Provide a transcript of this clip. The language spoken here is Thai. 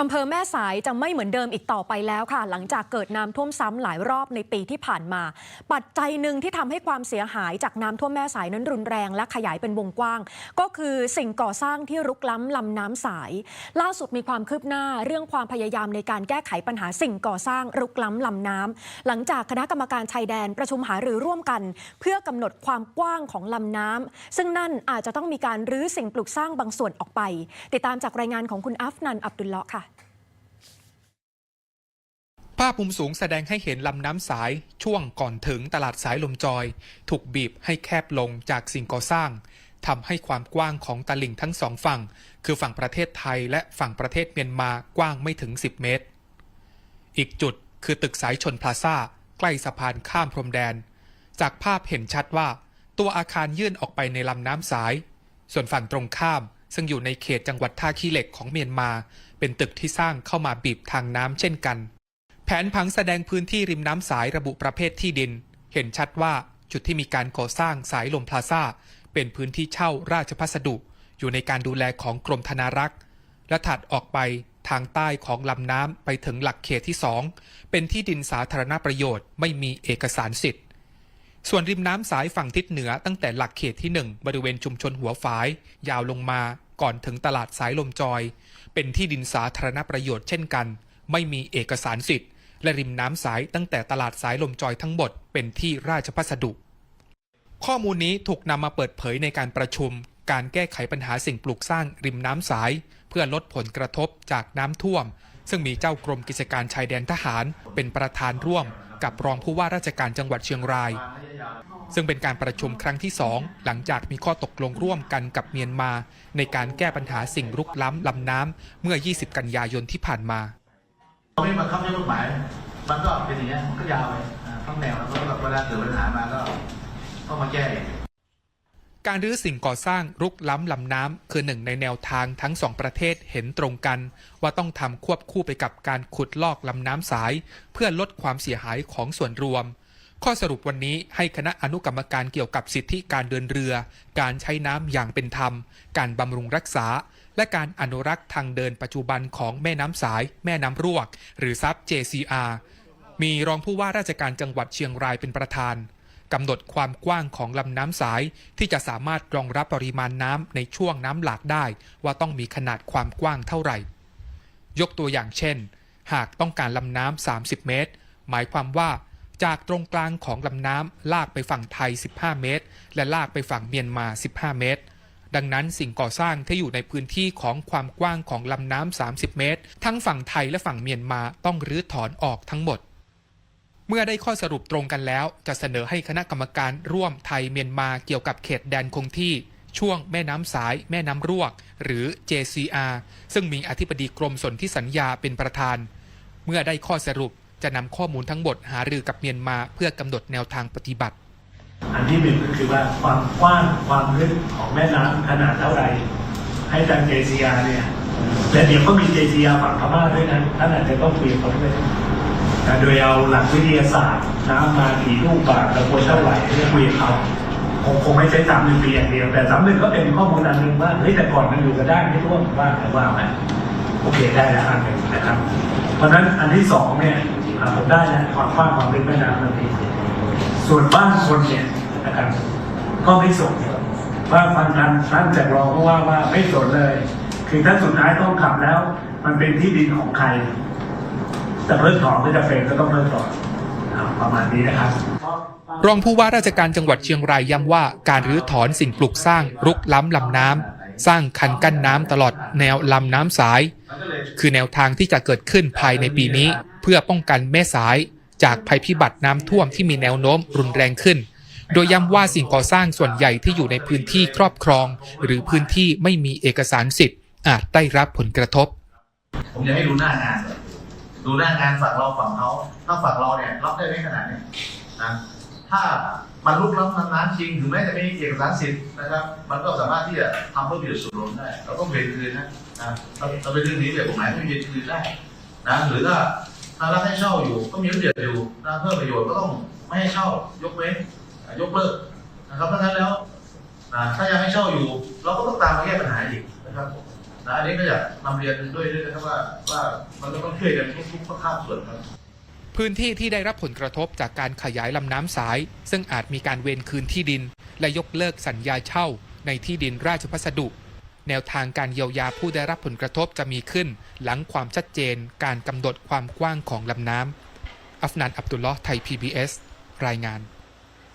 อำเภอแม่สายจะไม่เหมือนเดิมอีกต่อไปแล้วค่ะ หลังจากเกิดน้ำท่วมซ้ำหลายรอบในปีที่ผ่านมา ปัจจัยหนึ่งที่ทำให้ความเสียหายจากน้ำท่วมแม่สายนั้นรุนแรงและขยายเป็นวงกว้าง ก็คือสิ่งก่อสร้างที่รุกล้ำลำน้ำสาย ล่าสุดมีความคืบหน้าเรื่องความพยายามในการแก้ไขปัญหาสิ่งก่อสร้างรุกล้ำลำน้ำหลังจากคณะกรรมการชายแดนประชุมหารือร่วมกัน เพื่อกำหนดความกว้างของลำน้ำซึ่งนั่นอาจจะต้องมีการรื้อสิ่งปลูกสร้างบางส่วนออกไป ติดตามจากรายงานของคุณอัฟนันอับดุลเลาะค่ะ ภาพมุมสูงแสดงให้เห็นลำน้ำสายช่วงก่อนถึงตลาดสายลมจอย ถูกบีบให้แคบลงจากสิ่งก่อสร้างทำให้ความกว้างของตลิ่งทั้งสองฝั่ง คือฝั่งประเทศไทยและฝั่งประเทศเมียนมากว้างไม่ถึง 10 เมตร อีกจุดคือตึกสายชนพลาซ่าใกล้สะพานข้ามพรมแดน จากภาพเห็นชัดว่า ตัวอาคารยื่นออกไปในลำน้ำสาย ส่วนฝั่งตรงข้าม ซึ่งอยู่ในเขตจังหวัดท่าขี้เหล็กของเมียนมา เป็นตึกที่สร้างเข้ามาบีบทางน้ำเช่นกัน แผนผังแสดงพื้นที่ริมน้ำสายระบุประเภทที่ดิน เห็นชัดว่าจุดที่มีการก่อสร้างสายลมพลาซ่าเป็นพื้นที่เช่าราชพัสดุ อยู่ในการดูแลของกรมธนารักษ์และถัดออกไปทางใต้ของลำน้ำไปถึงหลักเขตที่2เป็นที่ดินสาธารณประโยชน์ไม่มีเอกสารสิทธิ์ ส่วนริมน้ำสายฝั่งทิศเหนือตั้งแต่หลักเขตที่1บริเวณชุมชนหัวฝาย ยาวลงมาก่อนถึงตลาดสายลมจอย เป็นที่ดินสาธารณประโยชน์เช่นกัน ไม่มีเอกสารสิทธิ์ และริมน้ำสายตั้งแต่ตลาดสายลมจอยทั้งหมดเป็นที่ราชพัสดุ ข้อมูลนี้ถูกนำมาเปิดเผยในการประชุม การแก้ไขปัญหาสิ่งปลูกสร้างริมน้ำสาย เพื่อลดผลกระทบจากน้ำท่วม ซึ่งมีเจ้ากรมกิจการชายแดนทหาร เป็นประธานร่วม กับรองผู้ว่าราชการจังหวัดเชียงราย ซึ่งเป็นการประชุมครั้งที่สองหลังจากมีข้อตกลงร่วมกันกับเมียนมา ในการแก้ปัญหาสิ่งรุกล้ำลำน้ำเมื่อ 20 กันยายนที่ผ่านมาเรา ไม่บังคับใช้กฎหมาย มันก็เป็นอย่างเงี้ยมันก็ยาวไปทั้งแนวแล้วก็เวลาเกิดปัญหามาก็ต้องมาแก้การรื้อสิ่งก่อสร้างรุกล้ำลำน้ำคือหนึ่งในแนวทางทั้งสองประเทศเห็นตรงกัน ว่าต้องทำควบคู่ไปกับการขุดลอกลำน้ำสาย เพื่อลดความเสียหายของส่วนรวม ข้อสรุปวันนี้ให้คณะอนุกรรมการเกี่ยวกับสิทธิการเดินเรือ การใช้น้ำอย่างเป็นธรรม การบำรุงรักษา และการอนุรักษ์ทางเดินปัจจุบันของแม่น้ำสาย แม่น้ำรวก หรือซับ JCR มีรองผู้ว่าราชการจังหวัดเชียงรายเป็นประธานกำหนดความกว้างของลำน้ำสายที่จะสามารถรองรับปริมาณน้ำในช่วงน้ำหลากได้ ว่าต้องมีขนาดความกว้างเท่าไหร่ ยกตัวอย่างเช่น หากต้องการลำน้ำ 30 เมตร หมายความว่าจากตรงกลางของลำน้ำลากไปฝั่งไทย 15 เมตร และลากไปฝั่งเมียนมา 15 เมตร ดังนั้นสิ่งก่อสร้างที่อยู่ในพื้นที่ของความกว้างของลำน้ำ 30 เมตร ทั้งฝั่งไทยและฝั่งเมียนมาต้องรื้อถอนออกทั้งหมด เมื่อได้ข้อสรุปตรงกันแล้ว จะเสนอให้คณะกรรมการร่วมไทยเมียนมาเกี่ยวกับเขตแดนคงที่ช่วงแม่น้ำสาย แม่น้ำรวก หรือ JCR ซึ่งมีอธิบดีกรมสนธิสัญญาเป็นประธาน เมื่อได้ข้อสรุปจะนำข้อมูลทั้งหมดหารือกับเมียนมาเพื่อกำหนดแนวทางปฏิบัติ อันที่หนึ่งก็คือว่าความกว้างความลึกของแม่น้ำขนาดเท่าไหร่ให้ทาง JCR เนี่ยและเดี๋ยวก็มี JCR ฝั่งพม่าด้วยนะท่านอาจจะต้องคุยกับเขาด้วยนะโดยเอาหลักวิทยาศาสตร์น้ำมากี่ลูกบาทแล้วควรเท่าไหร่เพื่อคุยกับเขาคงคงไม่ใช่สามหนึ่งปีอย่างเดียว แต่สามหนึ่งก็เป็นข้อมูลอันหนึ่งว่าเฮ้ยแต่ก่อนมันอยู่กันได้ไม่ร่วมว่าแต่ว่าไหมโอเคได้แล้วอันหนึ่งนะครับ เพราะฉะนั้นอันที่สองเนี่ยผมได้แล้วความกว้างความลึกแม่น้ำนั่นเอง ส่วนบ้านคนเนี่ยนะครับก็ไม่สนว่าฟังกันท่านจากรองก็ว่าว่าไม่สนเลย คือถ้าสุดท้ายต้องขับแล้ว มันเป็นที่ดินของใครแต่เพิกถอนก็จะเป็นก็ต้องเพิกถอนอ่าประมาณนี้นะครับรองผู้ว่าราชการจังหวัดเชียงรายย้ำว่าการรื้อถอนสิ่งปลูกสร้างรุกล้ำลำน้ำสร้างคันกั้นน้ำตลอดแนวลำน้ำสาย คือแนวทางที่จะเกิดขึ้นภายในปีนี้ เพื่อป้องกันแม่สาย จากภัยพิบัติน้ำท่วมที่มีแนวโน้มรุนแรงขึ้น โดยย้ำว่าสิ่งก่อสร้างส่วนใหญ่ที่อยู่ในพื้นที่ครอบครอง หรือพื้นที่ไม่มีเอกสารสิทธิ์ อาจได้รับผลกระทบ ผมอยากให้ดูหน้างาน ดูหน้างานฝั่งเราฝั่งเขาถ้าฝั่งเราเนี่ยรับได้ไหมขนาดนี้นะถ้ามันลุกล้ำนานๆจริงถึงแม้จะไม่มีเอกสารสิทธิ์นะครับ มันก็สามารถที่จะทำเพื่อประโยชน์ส่วนรวมได้เราต้องเวียนคืนนะนะเราเราไปเรื่องนี้เดี๋ยกฎหมายไม่เวียนคืนได้นะหรือถ้า ถ้ารับให้เช่าอยู่ก็มีระเบียบอยู่นะเพื่อประโยชน์ก็ต้องไม่ให้เช่ายกเว้นยกเลิกนะครับเพราะฉะนั้นแล้วนะถ้ายังให้เช่าอยู่ เราก็ต้องตามมาแก้ปัญหาอีกนะครับนะอันนี้ก็อยากนำเรียนด้วยด้วยนะครับว่าว่ามันก็ต้องช่วยกันทุกๆภาคส่วนครับพื้นที่ที่ได้รับผลกระทบจากการขยายลำน้ำสาย ซึ่งอาจมีการเวนคืนที่ดิน และยกเลิกสัญญาเช่าในที่ดินราชพัสดุ แนวทางการเยียวยาผู้ได้รับผลกระทบจะมีขึ้น หลังความชัดเจนการกำหนดความกว้างของลำน้ำอัฟนันอับดุลลอห์ไทย PBS รายงาน